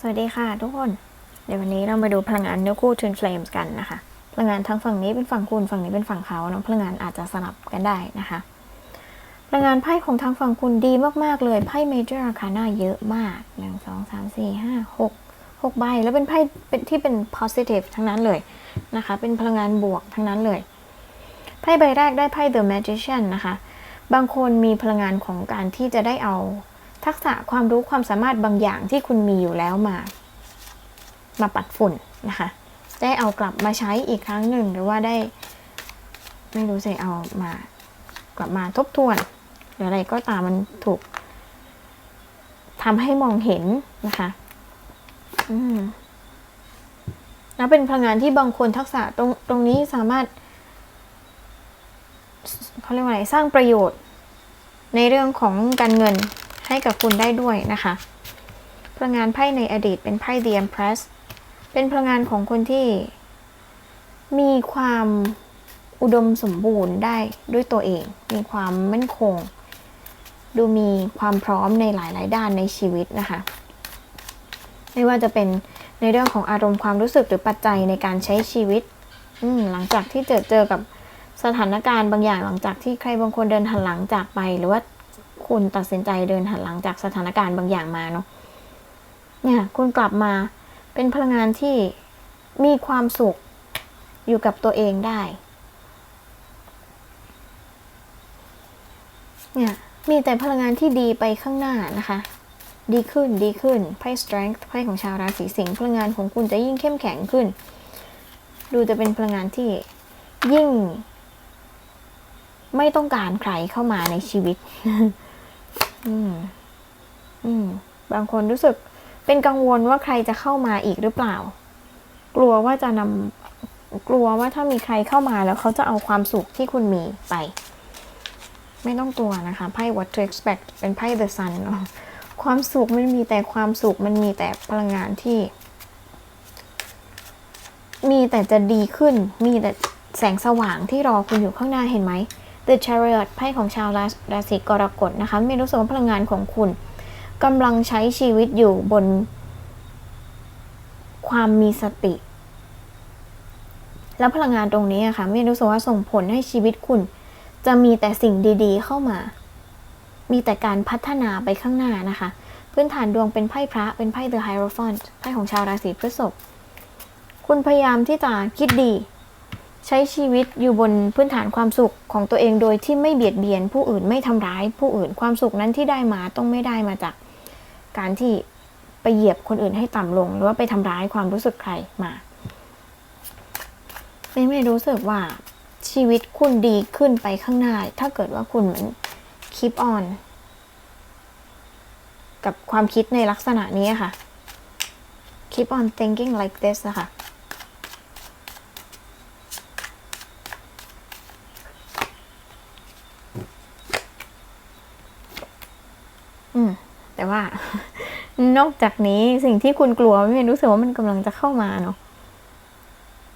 สวัสดีค่ะทุกคน เดี๋ยววันนี้เรามาดูพลังงานเนื้อคู่ Twin Flames กันนะคะ พลังงานทั้งฝั่งนี้เป็นฝั่งคุณฝั่งนี้เป็นฝั่งเขาเนาะพลังงานอาจจะสลับกันได้นะคะ พลังงานไพ่ของทางฝั่งคุณดีมากๆเลยไพ่ Major Arcana เยอะมากหนึ่งสองสามสี่ห้าหกหกใบ แล้วเป็นไพ่เป็นที่เป็น positive ทั้งนั้นเลยนะคะ เป็นพลังงานบวกทั้งนั้นเลยไพ่ใบแรกได้ไพ่ The Magician นะคะ บางคนมีพลังงานของการที่จะได้เอา ทักษะความรู้ความสามารถบางอย่างที่คุณมีอยู่แล้วมา มาปัดฝุ่นนะคะ ได้เอากลับมาใช้อีกครั้งหนึ่งหรือว่าได้ ไม่รู้สิเอามากลับมาทบทวน หรืออะไรก็ตามมันถูกทำให้มองเห็นนะคะ อืมแล้วเป็นพลังงานที่บางคนทักษะตรงตรงนี้สามารถเขาเรียกว่าอะไรสร้างประโยชน์ในเรื่องของการเงิน ให้กับคุณได้ด้วยนะคะ พลังงานไพ่ในอดีตเป็นไพ่ The Empress เป็นพลังงานของคนที่ มีความอุดมสมบูรณ์ได้ด้วยตัวเอง มีความมั่นคง ดูมีความพร้อมในหลาย ๆ ด้านในชีวิตนะคะ ไม่ว่าจะเป็นในเรื่องของอารมณ์ความรู้สึกหรือปัจจัยในการใช้ชีวิต หลังจากที่เจอเจอกับสถานการณ์บางอย่างหลังจากที่ใครบางคนเดินหันหลังจากไปหรือว่า คุณตัดสินใจเดินหันหลังจากสถานการณ์บางอย่างมาเนาะเนี่ยคุณกลับมาเป็นพลังงานที่มีความสุขอยู่กับตัวเองได้ เนี่ยมีแต่พลังงานที่ดีไปข้างหน้านะคะ ดีขึ้นดีขึ้นไพ่ strength ไพ่ของชาวราศีสิงห์พลังงานของคุณจะยิ่งเข้มแข็งขึ้น ดูจะเป็นพลังงานที่ยิ่ง ไม่ต้องการใครเข้ามาในชีวิต อืม อืม บางคนรู้สึกเป็นกังวลว่าใครจะเข้ามาอีกหรือเปล่า กลัวว่าจะนำกลัวว่าถ้ามีใครเข้ามาแล้วเขาจะเอาความสุขที่คุณมีไป ไม่ต้องกลัวนะคะ ไพ่ what to expect เป็นไพ่ the sun เนาะความสุขมันมีแต่ความสุขมันมีแต่พลังงานที่ มีแต่จะดีขึ้น มีแต่แสงสว่างที่รอคุณอยู่ข้างหน้าเห็นไหม The Chariot ไพ่ของชาวราราศีกรกฎนะคะม่รู้สึกว่าพลังงานของคุณกำลังใช้ชีวิตอยู่บน ความมีสติ แล้วพลังงานตรงนี้อะค่ะม่รู้สึกว่าส่งผลให้ชีวิตคุณ จะมีแต่สิ่งดีๆ เข้ามา มีแต่การพัฒนาไปข้างหน้านะคะ พื้นฐานดวงเป็นไพ่พระเป็นไพ่ The Hierophant ไพ่ของชาวราศีพฤษภคุณพยายามที่จะคิดดี ใช้ชีวิตอยู่บนพื้นฐานความสุขของตัวเองโดยที่ไม่เบียดเบียน ผู้อื่นไม่ทำร้าย ผู้อื่นความสุขนั้นที่ได้มาต้องไม่ได้มาจาก การที่ไปเหยียบคนอื่นให้ต่ำลง หรือว่าไปทำร้ายความรู้สึกใครมาไม่ไม่รู้สึกว่าชีวิตคุณดีขึ้นไปข้างหน้า ถ้าเกิดว่าคุณเหมือน keep on กับความคิดในลักษณะนี้ค่ะ keep on thinking like this นะคะ อืม แต่ว่า นอกจากนี้สิ่งที่คุณกลัวไม่รู้สึกว่ามันกำลังจะเข้ามาเนาะ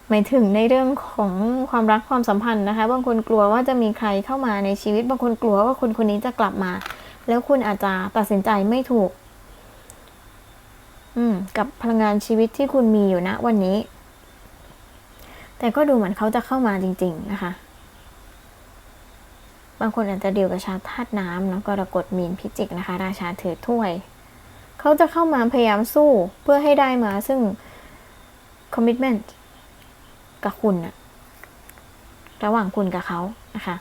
หมายถึงในเรื่องของความรักความสัมพันธ์นะคะ บางคนกลัวว่าจะมีใครเข้ามาในชีวิต บางคนกลัวว่าคนคนนี้จะกลับมา แล้วคุณอาจจะตัดสินใจไม่ถูก อืม กับพลังงานชีวิตที่คุณมีอยู่นะวันนี้ แต่ก็ดูเหมือนเขาจะเข้ามาจริง ๆ นะคะ บางคนอาจจะเดียวกับชาติธาตุน้ำเนาะกรกฎมีนพิจิกนะคะ ราชาถือถ้วย เขาจะเข้ามาพยายามสู้เพื่อให้ได้มาซึ่ง commitment กับคุณอะระหว่างคุณกับเขานะคะ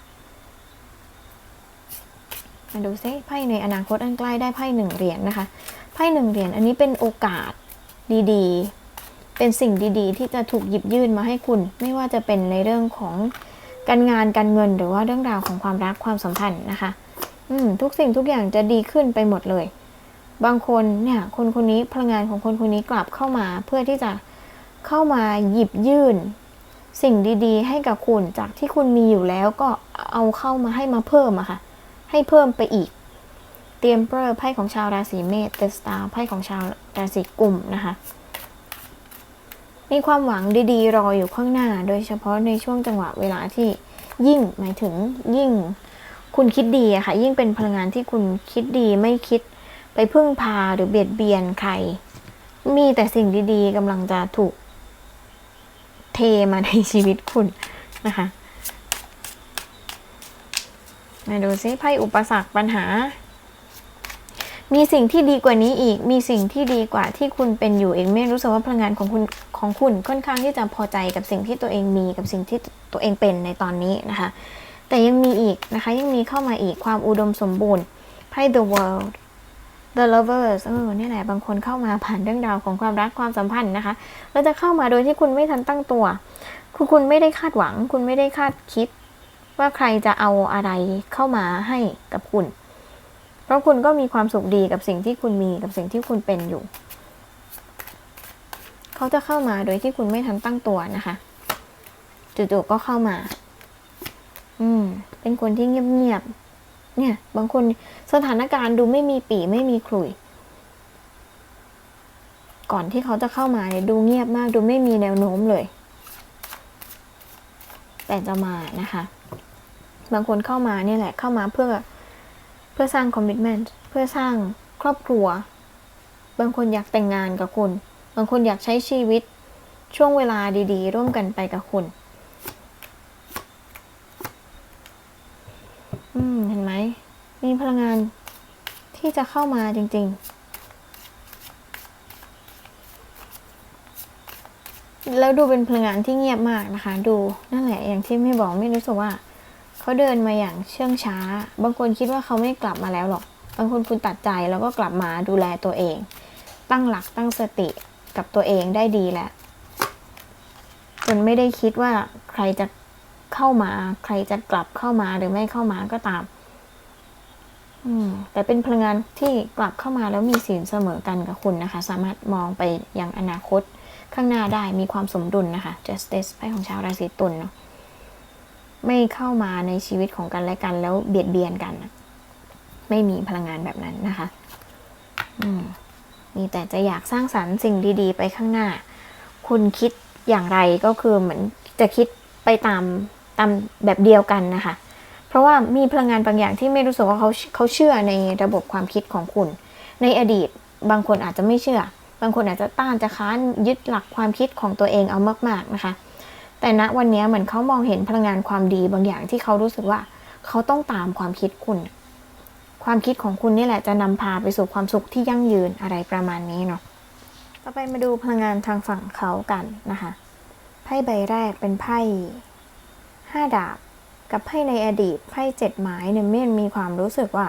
มาดูซิไพ่ในอนาคตอันใกล้ได้ไพ่หนึ่งเหรียญนะคะ ไพ่หนึ่งเหรียญอันนี้เป็นโอกาสดีๆ เป็นสิ่งดีๆ ที่จะถูกหยิบยื่นมาให้คุณ ไม่ว่าจะเป็นในเรื่องของการงานการเงินหรือว่าเรื่องราวของความรักความสัมพันธ์นะคะ อืมทุกสิ่งทุกอย่างจะดีขึ้นไปหมดเลย บางคนเนี่ยคนคนนี้พลังงานของคนคนนี้กลับเข้ามา เพื่อที่จะเข้ามาหยิบยื่น สิ่งดีๆ ให้กับคุณจากที่คุณมีอยู่แล้วก็เอาเข้ามาให้มาเพิ่มอะค่ะ ให้เพิ่มไปอีก เตรียมเปอร์ไพ่ของชาวราศีเมษเตสตาไพ่ของชาวราศีกุมนะคะมีความหวังดีๆ รออยู่ข้างหน้า โดยเฉพาะในช่วงจังหวะเวลาที่ยิ่งหมายถึงยิ่งคุณคิดดีอะค่ะ ยิ่งเป็นพลังงานที่คุณคิดดีไม่คิด ไปพึ่งพาหรือเบียดเบียนใคร มีแต่สิ่งดีๆกำลังจะถูกเทมาในชีวิตคุณนะคะมาดูซิไพ่อุปสรรคปัญหา มีสิ่งที่ดีกว่านี้อีก มีสิ่งที่ดีกว่าที่คุณเป็นอยู่เองไม่รู้สึกว่าพลังงานของคุณของคุณค่อนข้างที่จะพอใจกับสิ่งที่ตัวเองมีกับสิ่งที่ตัวเองเป็นในตอนนี้นะคะ แต่ยังมีอีกนะคะยังมีเข้ามาอีกความอุดมสมบูรณ์ไพ่ the world the lovers เออนี่แหละ บางคนเข้ามาผ่านเรื่องราวของความรักความสัมพันธ์นะคะแล้วจะเข้ามาโดยที่คุณไม่ทันตั้งตัว คือคุณไม่ได้คาดหวัง คุณไม่ได้คาดคิด ว่าใครจะเอาอะไรเข้ามาให้กับคุณ เพราะคุณก็มีความสุขดีกับสิ่งที่คุณมีกับสิ่งที่คุณเป็นอยู่ เขาจะเข้ามาโดยที่คุณไม่ทันตั้งตัวนะคะจู่ๆก็เข้ามา อืม เป็นคนที่เงียบๆ เนี่ยบางคนสถานการณ์ดูไม่มีปีไม่มีขลุย ก่อนที่เขาจะเข้ามาเนี่ยดูเงียบมากดูไม่มีแนวโน้มเลย แต่จะมานะคะ บางคนเข้ามาเนี่ยแหละเข้ามาเพื่อเพื่อสร้างคอมมิชเมนต์เพื่อสร้างครอบครัว บางคนอยากแต่งงานกับคุณ บางคนอยากใช้ชีวิตช่วงเวลาดี ๆ ร่วมกันไปกับคุณ อืม เห็นไหม มีพลังงานที่จะเข้ามาจริง ๆ แล้วดูเป็นพลังงานที่เงียบมากนะคะ ดูนั่นแหละอย่างที่ไม่บอกไม่รู้สึกว่าเขาเดินมาอย่างเชื่องช้า บางคนคิดว่าเขาไม่กลับมาแล้วหรอก บางคนคุณตัดใจแล้วก็กลับมาดูแลตัวเอง ตั้งหลักตั้งสติกับตัวเองได้ดีแล้วจนไม่ได้คิดว่าใครจะเข้ามา ใครจะกลับเข้ามาหรือไม่เข้ามาก็ตามอืม แต่เป็นพลังงานที่กลับเข้ามาแล้วมีสินเสมอกันกับคุณนะคะ สามารถมองไปยังอนาคตข้างหน้าได้มีความสมดุลนะคะ justice ไพ่ของชาวราศีตุลเนาะไม่เข้ามาในชีวิตของกันและกัน แล้วเบียดเบียนกัน ไม่มีพลังงานแบบนั้นนะคะมีแต่จะอยากสร้างสรรค์สิ่งดี ๆ ไปข้างหน้า คุณคิดอย่างไรก็คือเหมือนจะคิดไปตามตามแบบเดียวกันนะคะ เพราะว่ามีพลังงานบางอย่างที่ไม่รู้สึกว่าเขาเขาเชื่อในระบบความคิดของคุณ ในอดีตบางคนอาจจะไม่เชื่อ บางคนอาจจะต้านจะค้านยึดหลักความคิดของตัวเองเอามาก ๆนะคะ แต่ณวันนี้เหมือนเขามองเห็นพลังงานความดีบางอย่างที่เขารู้สึกว่าเขาต้องตามความคิดคุณ ความคิดของคุณนี่แหละจะนำพาไปสู่ความสุขที่ยั่งยืนอะไรประมาณนี้เนาะต่อไปมาดูพลังงานทางฝั่งเขากันนะคะ ไพ่ใบแรกเป็นไพ่ห้าดาบ กับไพ่ในอดีตไพ่เจ็ดไม้เนี่ยเม่นมีความรู้สึกว่า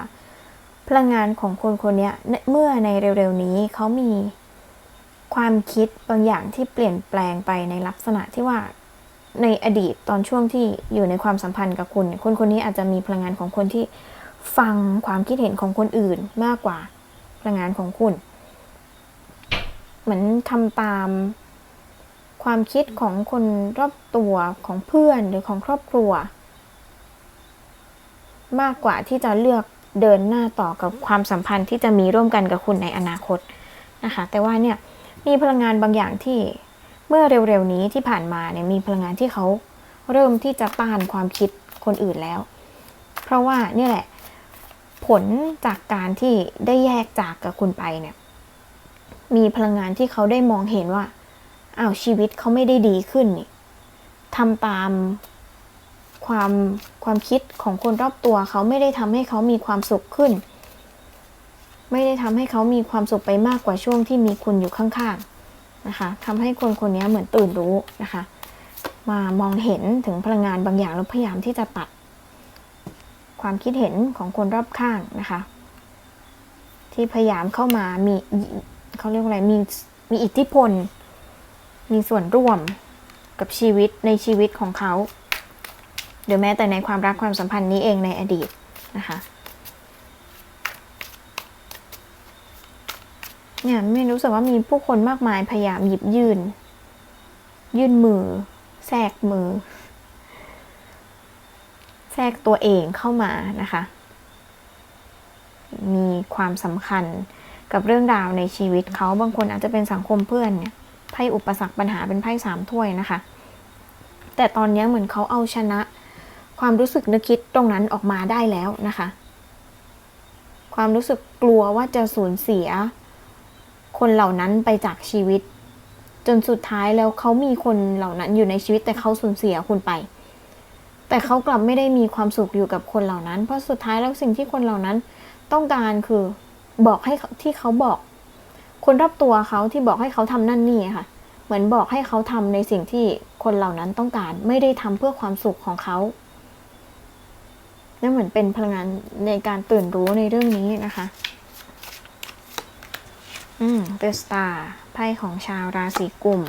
พลังงานของคนคนนี้เมื่อในเร็วๆนี้เขามีความคิดบางอย่างที่เปลี่ยนแปลงไปในลักษณะที่ว่าในอดีตตอนช่วงที่อยู่ในความสัมพันธ์กับคุณ คนคนนี้อาจจะมีพลังงานของคนที่ฟังความคิดเห็นของคนอื่นมากกว่าพลังงานของคุณ เหมือนทำตามความคิดของคนรอบตัวของเพื่อนหรือของครอบครัว มากกว่าที่จะเลือกเดินหน้าต่อกับความสัมพันธ์ที่จะมีร่วมกันกับคุณในอนาคตนะคะ แต่ว่าเนี่ยมีพลังงานบางอย่างที่เมื่อเร็วๆนี้ที่ผ่านมาเนี่ยมีพลังงานที่เขาเริ่มที่จะต้านความคิดคนอื่นแล้ว เพราะว่าเนี่ยแหละ ผลจากการที่ได้แยกจากกับคุณไปเนี่ย มีพลังงานที่เขาได้มองเห็นว่าอ้าวชีวิตเขาไม่ได้ดีขึ้นนี่ทำตาม ความความคิดของคนรอบตัวเขาไม่ได้ทำให้เขามีความสุขขึ้น ไม่ได้ทำให้เขามีความสุขไปมากกว่าช่วงที่มีคุณอยู่ข้างๆนะคะทำให้คนคนนี้เหมือนตื่นรู้นะคะ มามองเห็นถึงพลังงานบางอย่างแล้วพยายามที่จะตัด ความคิดเห็นของคนรอบข้างนะคะ ที่พยายามเข้ามามีเขาเรียกว่าอะไรมีมีอิทธิพล มีส่วนร่วมกับชีวิตในชีวิตของเขา หรือแม้แต่ในความรักความสัมพันธ์นี้เองในอดีตนะคะเนี่ยไม่รู้สึกว่ามีผู้คนมากมายพยายามหยิบยื่น ยื่นมือ แทรกมือ แทรกตัวเองเข้ามานะคะ มีความสำคัญกับเรื่องราวในชีวิตเขาบางคนอาจจะเป็นสังคมเพื่อนเนี่ยไพ่อุปสรรคปัญหาเป็นไพ่สามถ้วยนะคะ แต่ตอนนี้เหมือนเขาเอาชนะ ความรู้สึกนึกคิดตรงนั้นออกมาได้แล้วนะคะ ความรู้สึกกลัวว่าจะสูญเสีย คนเหล่านั้นไปจากชีวิต จนสุดท้ายแล้วเขามีคนเหล่านั้นอยู่ในชีวิตแต่เขาสูญเสียคุณไป แต่เขากลับไม่ได้มีความสุขอยู่กับคนเหล่านั้น เพราะสุดท้ายแล้วสิ่งที่คนเหล่านั้นต้องการคือบอกให้ที่เขาบอก คนรอบตัวเขาที่บอกให้เขาทำนั่นนี่ค่ะ เหมือนบอกให้เขาทำในสิ่งที่คนเหล่านั้นต้องการไม่ได้ทำเพื่อความสุขของเขา นั่นเหมือนเป็นพลังงานในการตื่นรู้ในเรื่องนี้นะคะ อืม The Star ไพ่ของชาวราศีกุม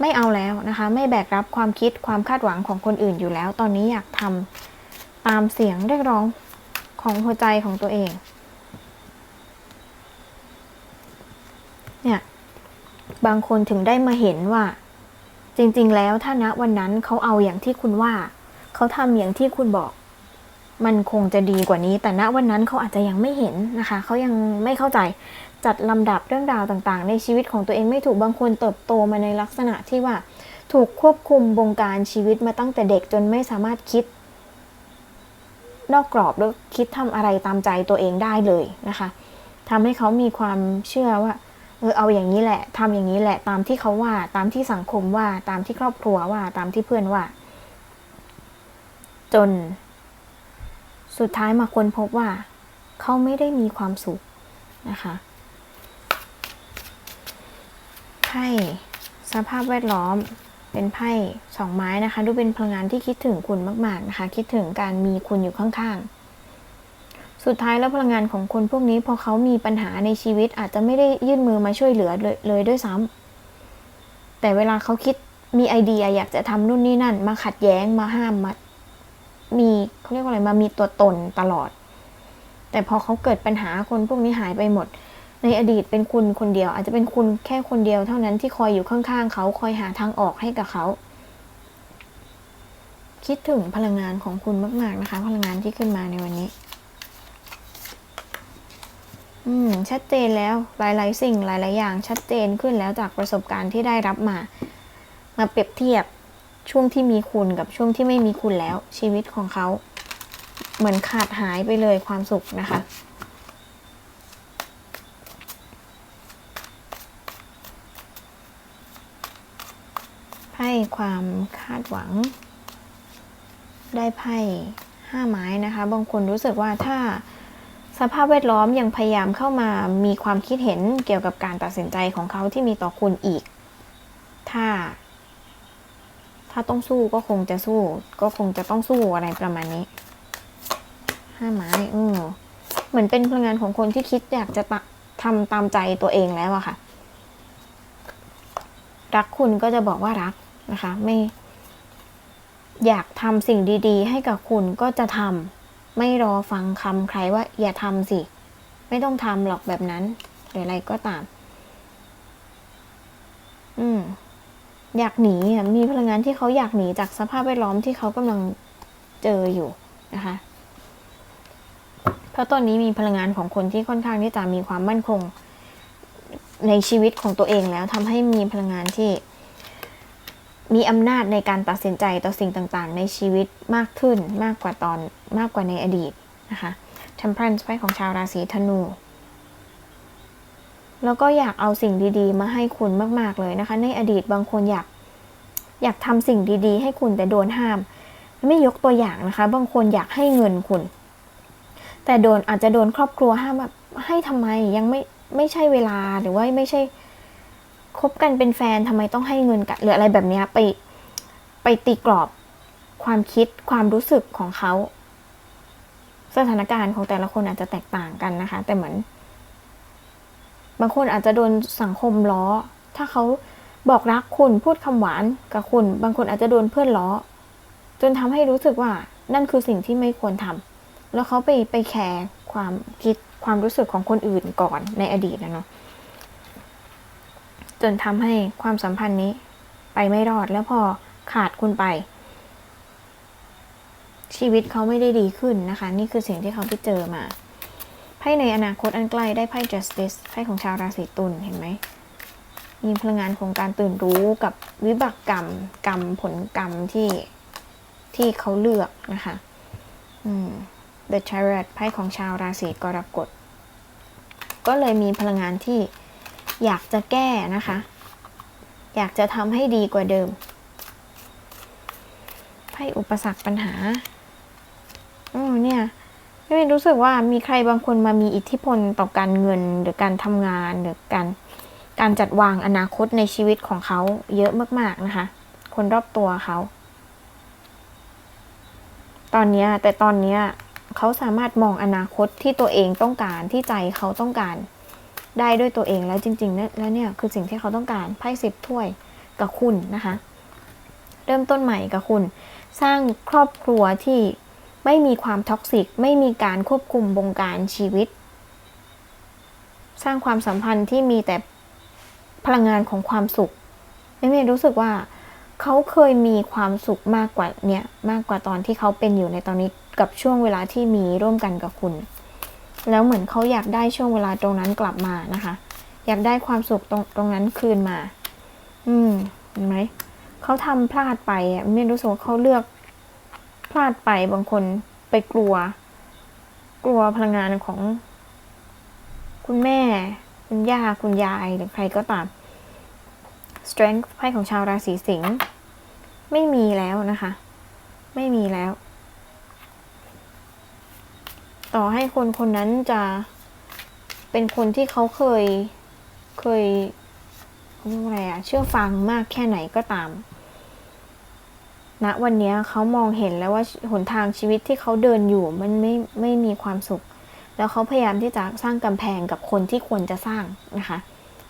ไม่เอาแล้วนะคะ ไม่แบกรับความคิดความคาดหวังของคนอื่นอยู่แล้ว ตอนนี้อยากทำตามเสียงเรียกร้องของหัวใจของตัวเอง เนี่ย บางคนถึงได้มาเห็นว่า จริง ๆ แล้วถ้าณวันนั้นเขาเอาอย่างที่คุณว่า เขาทำอย่างที่คุณบอก มันคงจะดีกว่านี้ แต่ณวันนั้นเขาอาจจะยังไม่เห็นนะคะเขายังไม่เข้าใจจัดลำดับเรื่องราวต่างๆ ในชีวิตของตัวเองไม่ถูกบางคนเติบโตมาในลักษณะที่ว่า ถูกควบคุมบงการชีวิตมาตั้งแต่เด็กจนไม่สามารถคิด นอกกรอบหรือคิดทำอะไรตามใจตัวเองได้เลยนะคะทำให้เขามีความเชื่อว่าเออเอาอย่างนี้แหละทำอย่างนี้แหละตามที่เขาว่า ตามที่สังคมว่าตามที่ครอบครัวว่า ตามที่เพื่อนว่า จน สุดท้ายมาค้นพบว่าเขาไม่ได้มีความสุขนะคะไพ่สภาพแวดล้อมเป็นไพ่สองไม้นะคะ ดูเป็นพลังงานที่คิดถึงคุณมากๆนะคะ คิดถึงการมีคุณอยู่ข้างๆ สุดท้ายแล้วพลังงานของคนพวกนี้พอเขามีปัญหาในชีวิตอาจจะไม่ได้ยื่นมือมาช่วยเหลือเลยเลยด้วยซ้ำแต่เวลาเขาคิดมีไอเดียอยากจะทำนู่นนี่นั่น มาขัดแย้งมาห้ามมา มีเขาเรียกว่าอะไรมามีตัวตนตลอด แต่พอเขาเกิดปัญหาคนพวกนี้หายไปหมด ในอดีตเป็นคุณคนเดียว อาจจะเป็นคุณแค่คนเดียวเท่านั้นที่คอยอยู่ข้างๆเขาคอยหาทางออกให้กับเขา คิดถึงพลังงานของคุณมากๆนะคะ พลังงานที่ขึ้นมาในวันนี้ อืม ชัดเจนแล้วหลายๆ สิ่งหลาย ๆ อย่าง ชัดเจนขึ้นแล้วจากประสบการณ์ที่ได้รับมา มาเปรียบเทียบ ช่วงที่มีคุณกับช่วงที่ไม่มีคุณแล้ว ชีวิตของเขา เหมือนขาดหายไปเลยความสุขนะคะ ไพ่ความคาดหวัง ได้ไพ่ห้าไม้นะคะ บางคนรู้สึกว่าถ้าสภาพแวดล้อมยังพยายามเข้ามามีความคิดเห็นเกี่ยวกับการตัดสินใจของเขาที่มีต่อคุณอีก ถ้า ถ้าต้องสู้ก็คงจะสู้ ก็คงจะต้องสู้อะไรประมาณนี้ห้าไม้อือเหมือนเป็นพลังงานของคนที่คิดอยากจะทำตามใจตัวเองแล้วอะค่ะ รักคุณก็จะบอกว่ารักนะคะ ไม่ อยากทำสิ่งดี ๆ ให้กับคุณก็จะทำไม่รอฟังคำใครว่า อย่าทำสิ ไม่ต้องทำหรอกแบบนั้น หรืออะไรก็ตาม อืม อยากหนีมีพลังงานที่เขาอยากหนีจากสภาพแวดล้อมที่เขากำลังเจออยู่นะคะเพราะตอนนี้มีพลังงานของคนที่ค่อนข้างที่จะมีความมั่นคงในชีวิตของตัวเองแล้วทำให้มีพลังงานที่มีอำนาจในการตัดสินใจต่อสิ่งต่างๆ ในชีวิตมากขึ้นมากกว่าตอนมากกว่าในอดีตนะคะ Temperance ไพ่ของชาวราศีธนู แล้วก็อยากเอาสิ่งดีๆ มาให้คุณมาก ๆ เลยนะคะ ในอดีตบางคนอยากอยากทำสิ่งดีๆ ให้คุณแต่โดนห้าม ไม่ยกตัวอย่างนะคะ บางคนอยากให้เงินคุณ แต่โดนอาจจะโดนครอบครัวห้ามแบบให้ทำไมยังไม่ไม่ใช่เวลาหรือว่าไม่ใช่คบกันเป็นแฟนทำไมต้องให้เงินกันหรืออะไรแบบนี้ไปไปตีกรอบความคิดความรู้สึกของเขา สถานการณ์ของแต่ละคนอาจจะแตกต่างกันนะคะ แต่เหมือน บางคนอาจจะโดนสังคมล้อ ถ้าเขาบอกรักคุณพูดคำหวานกับคุณ บางคนอาจจะโดนเพื่อนล้อ จนทำให้รู้สึกว่านั่นคือสิ่งที่ไม่ควรทำแล้วเขาไปไปแคร์ความคิดความรู้สึกของคนอื่นก่อนในอดีตนะเนาะจนทำให้ความสัมพันธ์นี้ไปไม่รอดแล้วพอขาดคุณไป ชีวิตเขาไม่ได้ดีขึ้นนะคะ นี่คือสิ่งที่เขาไปเจอมา ไพ่ในอนาคตอันใกล้ได้ไพ่ justice ไพ่ของชาวราศีตุลเห็นไหมมีพลังงานของการตื่นรู้กับวิบากกรรม กรรมผลกรรมที่ที่เขาเลือกนะคะอืม The Chariot ไพ่ของชาวราศีกรกฎก็เลยมีพลังงานที่อยากจะแก้นะคะ อยากจะทำให้ดีกว่าเดิมไพ่อุปสรรคปัญหาอ๋อเนี่ย ไม่รู้สึกว่ามีใครบางคนมามีอิทธิพลต่อการเงินหรือการทำงานหรือการการจัดวางอนาคตในชีวิตของเขาเยอะมาก ๆนะคะ คนรอบตัวเขา ตอนนี้แต่ตอนนี้เขาสามารถมองอนาคตที่ตัวเองต้องการที่ใจเขาต้องการได้ด้วยตัวเองแล้วจริงๆนะแล้วเนี่ยคือสิ่งที่เขาต้องการไพ่สิบถ้วยกับคุณนะคะ เริ่มต้นใหม่กับคุณ สร้างครอบครัวที่ ไม่มีความท็อกซิก ไม่มีการควบคุมบงการชีวิต สร้างความสัมพันธ์ที่มีแต่พลังงานของความสุขไม่เมย์รู้สึกว่าเขาเคยมีความสุขมากกว่าเนี่ยมากกว่าตอนที่เขาเป็นอยู่ในตอนนี้กับช่วงเวลาที่มีร่วมกันกับคุณ แล้วเหมือนเขาอยากได้ช่วงเวลาตรงนั้นกลับมานะคะ อยากได้ความสุขตรงตรงนั้นคืนมา อืมเห็นไหมเขาทำพลาดไปอะไม่รู้สึกว่าเขาเลือก พลาดไปบางคนไปกลัว กลัวพลังงานของ คุณแม่ คุณย่าคุณยายหรือใครก็ตาม strength ไพ่ของชาวราศีสิงห์ไม่มีแล้วนะคะ ไม่มีแล้ว ต่อให้คนคนนั้นจะเป็นคนที่เขาเคยเคยเขาเรียกว่าอะไรอะเชื่อฟังมากแค่ไหนก็ตาม ณวันนี้เขามองเห็นแล้วว่าหนทางชีวิตที่เขาเดินอยู่มันไม่ไม่มีความสุข แล้วเขาพยายามที่จะสร้างกำแพงกับคนที่ควรจะสร้างนะคะ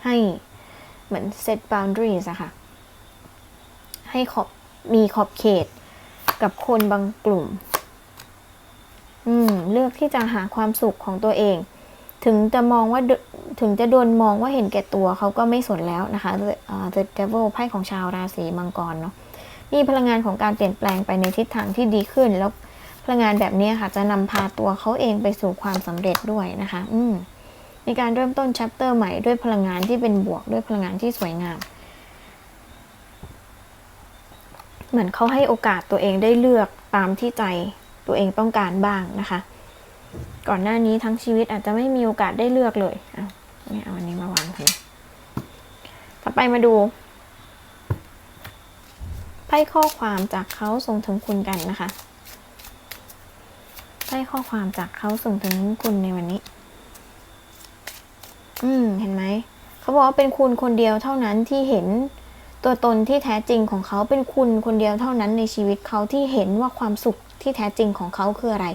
ให้เหมือน set boundaries อะค่ะ ให้ขอบมีขอบเขตกับคนบางกลุ่ม อืม เลือกที่จะหาความสุขของตัวเอง ถึงจะมองว่าถึงจะโดนมองว่าเห็นแก่ตัวเขาก็ไม่สนแล้วนะคะ The, อ่า The Devil ไพ่ของชาวราศีมังกรเนาะ มีพลังงานของการเปลี่ยนแปลงไปในทิศทางที่ดีขึ้น แล้วพลังงานแบบนี้ค่ะจะนำพาตัวเขาเองไปสู่ความสำเร็จด้วยนะคะ อืมมีการเริ่มต้นชัปเตอร์ใหม่ด้วยพลังงานที่เป็นบวกด้วยพลังงานที่สวยงาม เหมือนเขาให้โอกาสตัวเองได้เลือกตามที่ใจตัวเองต้องการบ้างนะคะ ก่อนหน้านี้ทั้งชีวิตอาจจะไม่มีโอกาสได้เลือกเลยเอาเนี่ยเอาอันนี้มาวางทีต่อไปมาดู ไพ่ข้อความจากเขาส่งถึงคุณกันนะคะ ไพ่ข้อความจากเขาส่งถึงคุณในวันนี้ อืม เห็นไหม เขาบอกว่าเป็นคุณคนเดียวเท่านั้นที่เห็นตัวตนที่แท้จริงของเขาเป็นคุณคนเดียวเท่านั้นในชีวิตเขาที่เห็นว่าความสุขที่แท้จริงของเขาคืออะไร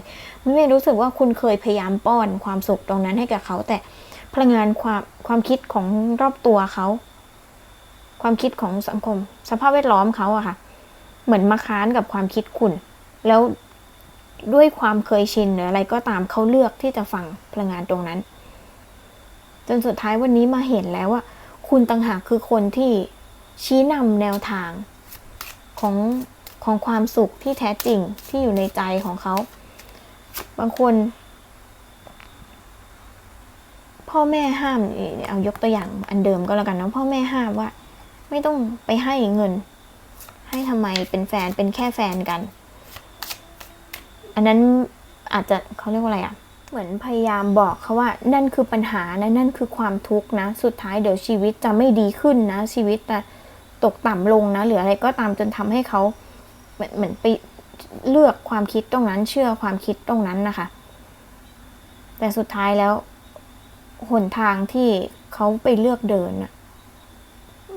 มไม่รู้สึกว่าคุณเคยพยายามป้อนความสุขตรงนั้นให้กับเขา แต่พลังงานความความคิดของรอบตัวเขา ความคิดของสังคม สภาพแวดล้อมเขาอะค่ะ เหมือนมาค้านกับความคิดคุณ แล้วด้วยความเคยชินหรืออะไรก็ตามเขาเลือกที่จะฟังพลังงานตรงนั้น จนสุดท้ายวันนี้มาเห็นแล้วว่า คุณต่างหากคือคนที่ชี้นำแนวทางของของความสุขที่แท้จริงที่อยู่ในใจของเขา บางคน พ่อแม่ห้ามเอายกตัวอย่างอันเดิมก็แล้วกันนะพ่อแม่ห้ามว่า ไม่ต้องไปให้เงิน ให้ทำไมเป็นแฟนเป็นแค่แฟนกัน อันนั้นอาจจะเขาเรียกว่าอะไรอะ่ะ เหมือนพยายามบอกเขาว่า นั่นคือปัญหานะนั่นคือความทุกข์นะ สุดท้ายเดี๋ยวชีวิตจะไม่ดีขึ้นนะ ชีวิตจะตกต่ำลงนะหรืออะไรก็ตามจนทำให้เขาเหมือนเหมือนไปเลือกความคิดตรงนั้น เชื่อความคิดตรงนั้นนะคะ แต่สุดท้ายแล้วหนทางที่เขาไปเลือกเดิน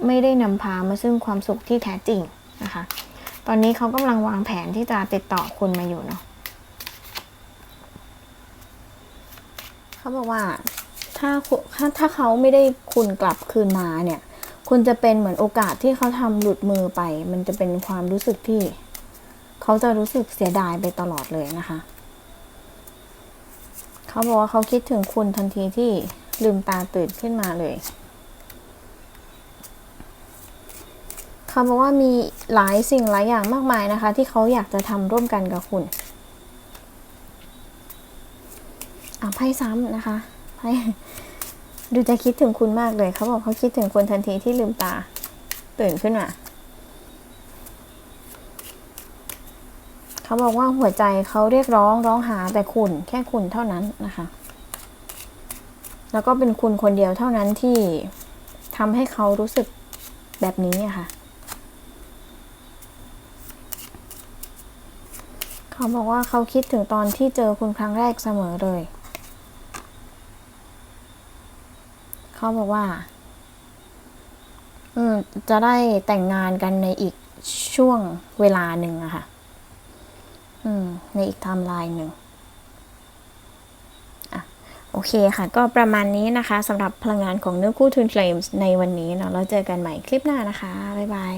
ไม่ได้นำพามาซึ่งความสุขที่แท้จริง นะคะ ตอนนี้เขากำลังวางแผนที่จะติดต่อคุณมาอยู่เนาะเขาบอกว่าถ้าถ้าถ้าเขาไม่ได้คุณกลับคืนมาเนี่ย คุณจะเป็นเหมือนโอกาสที่เขาทำหลุดมือไป มันจะเป็นความรู้สึกที่ เขาจะรู้สึกเสียดายไปตลอดเลยนะคะเขาบอกว่าเขาคิดถึงคุณทันทีที่ลืมตาตื่นขึ้นมาเลย เขาบอกว่ามีหลายสิ่งหลายอย่างมากมายนะคะ ที่เขาอยากจะทำร่วมกันกับคุณอะไพ่ซ้ำนะคะไพ่ดูจะคิดถึงคุณมากเลยเขาบอกเขาคิดถึงคุณทันทีที่ลืมตา ตื่นขึ้นมาเขาบอกว่าหัวใจเขาเรียกร้องร้องหาแต่คุณแค่คุณเท่านั้นนะคะ แล้วก็เป็นคุณคนเดียวเท่านั้นที่ทำให้เขารู้สึกแบบนี้อะค่ะ เขาบอกว่าเขาคิดถึงตอนที่เจอคุณครั้งแรกเสมอเลย เขาบอกว่า อืม จะได้แต่งงานกันในอีกช่วงเวลาหนึ่งอะค่ะ อืม ในอีกไทม์ไลน์หนึ่งโอเคค่ะ ก็ประมาณนี้นะคะสำหรับพลังงานของเนื้อคู่ Twin Flames ในวันนี้เนาะแล้วเจอกันใหม่คลิปหน้านะคะ บ๊ายบาย